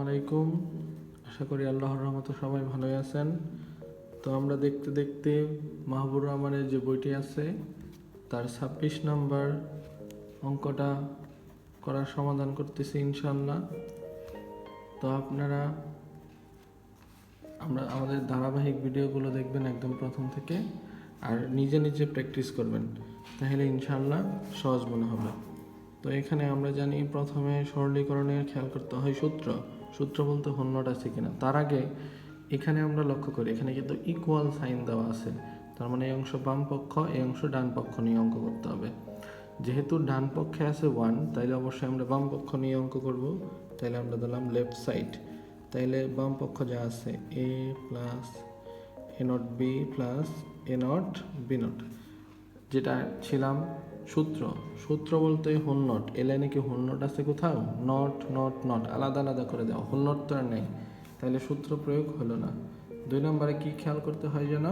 আলাইকুম। আশা করি আল্লাহর রহমতে সবাই ভালোই আছেন। তো আমরা দেখতে দেখতে মাহবুর রহমানের যে বইটি আছে, তার ছাব্বিশ নাম্বার অঙ্কটা করার সমাধান করতেছি ইনশাল্লাহ তো আপনারা, আমরা আমাদের ধারাবাহিক ভিডিওগুলো দেখবেন একদম প্রথম থেকে, আর নিজে নিজে প্র্যাকটিস করবেন। তাহলে ইনশাল্লাহ সহজ মনে হবে। তো এখানে আমরা জানি প্রথমে সরলীকরণের খেয়াল করতে হয় সূত্র। সূত্র বলতে হন্যটা আছে কিনা। তার আগে এখানে আমরা লক্ষ্য করি, এখানে কিন্তু ইকুয়াল সাইন দেওয়া আছে। তার মানে এই অংশ বাম পক্ষ, এই অংশ ডান পক্ষ নিয়ে অঙ্ক করতে হবে। যেহেতু ডান পক্ষে আছে ওয়ান তাইলে অবশ্যই আমরা বাম পক্ষ নিয়ে অঙ্ক করব। তাইলে আমরা দিলাম লেফট সাইড তাইলে বাম পক্ষ যা আছে A plus A not B plus A not B not যেটা ছিলাম সূত্র। সূত্র বলতে হোল নট এ লাইনে কি হোল নট আছে কোথাও? নট নট নট আলাদা আলাদা করে দেওয়া হোল নট তো আর নেই। তাহলে সূত্র প্রয়োগ হলো না। দুই নম্বরে কি খেয়াল করতে হয় যেন?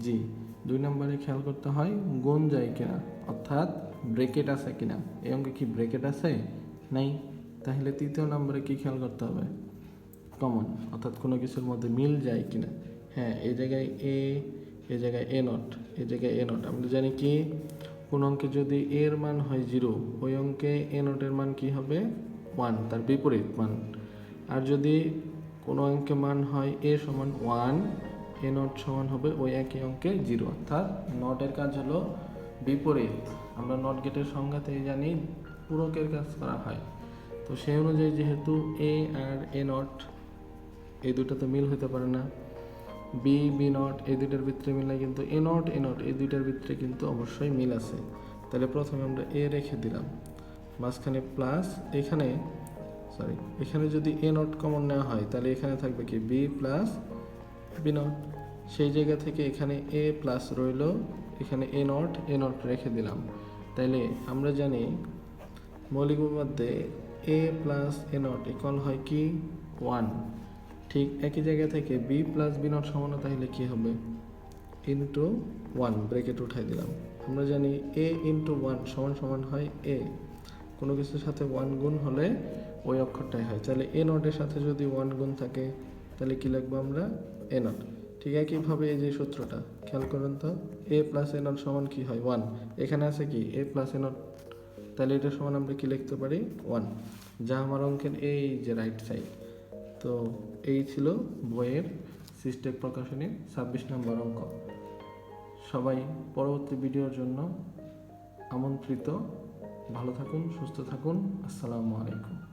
জি। দুই নম্বরে খেয়াল করতে হয় গুণ যায় কিনা। অর্থাৎ ব্রেকেট আছে কিনা। এই অঙ্কে কি ব্রেকেট আছে? নেই। তাহলে তৃতীয় নম্বরে কি খেয়াল করতে হবে? কমন। অর্থাৎ কোনো কিছুর মধ্যে মিল যায় কিনা। হ্যাঁ এই জায়গায় এ এ জায়গায় এ নট এ জায়গায় এ নট আমরা জানি কি? কোন অঙ্কে যদি এর মান হয় জিরো, ওই অঙ্কে এ নটের মান কি হবে? ওয়ান, তার বিপরীত মান। আর যদি কোনো অঙ্কে মান হয় এ সমান ওয়ান, এ নট সমান হবে ওই একই অঙ্কে জিরো। অর্থাৎ নটের কাজ হলো বিপরীত। আমরা নট গেটের সংজ্ঞাতেই জানি পূরকের কাজ করা হয়। তো সেই অনুযায়ী যেহেতু এ আর এ নট এই দুটো তো মিল হতে পারে না বি বি নট এই দুইটার ভিতরে মিল নাই কিন্তু এ নট এ নট এই দুইটার ভিতরে কিন্তু অবশ্যই মিল আছে। তাহলে প্রথমে আমরা এ রেখে দিলাম। মাঝখানে প্লাস এখানে সরি এখানে যদি এ নট কমন নেওয়া হয়, তাহলে এখানে থাকবে কি? বি প্লাস বি নট সেই জায়গা থেকে এখানে এ প্লাস রইল, এখানে এ নট এ নট রেখে দিলাম। তাইলে আমরা জানি মৌলিক উপপাদ্যে A plus A not equal হয় কি? ওয়ান ঠিক একই জায়গা থেকে বি প্লাস বি নট সমান তাহলে কি হবে? ইন্টু ওয়ান ব্রেকেট উঠাই দিলাম। আমরা জানি এ ইন্টু ওয়ান সমান সমান হয় এ কোনো কিছুর সাথে ওয়ান গুণ হলে ওই অক্ষরটাই হয়। তাহলে এ নটের সাথে যদি ওয়ান গুণ থাকে, তাহলে কি লিখব আমরা? এ নট ঠিক একইভাবে এই যে সূত্রটা, খেয়াল করুন তো এ প্লাস এ নট সমান কি হয়? ওয়ান এখানে আছে কি? এ প্লাস এ নট তাহলে এটা সমান আমরা কি লিখতে পারি? ওয়ান যা আমার অঙ্কের এই যে রাইট সাইড তো এই ছিল বইয়ের সিস্টেক প্রকাশনীর ছাব্বিশ নম্বর অঙ্ক। সবাই পরবর্তী ভিডিওর জন্য আমন্ত্রিত। ভালো থাকুন, সুস্থ থাকুন। আসসালামু আলাইকুম।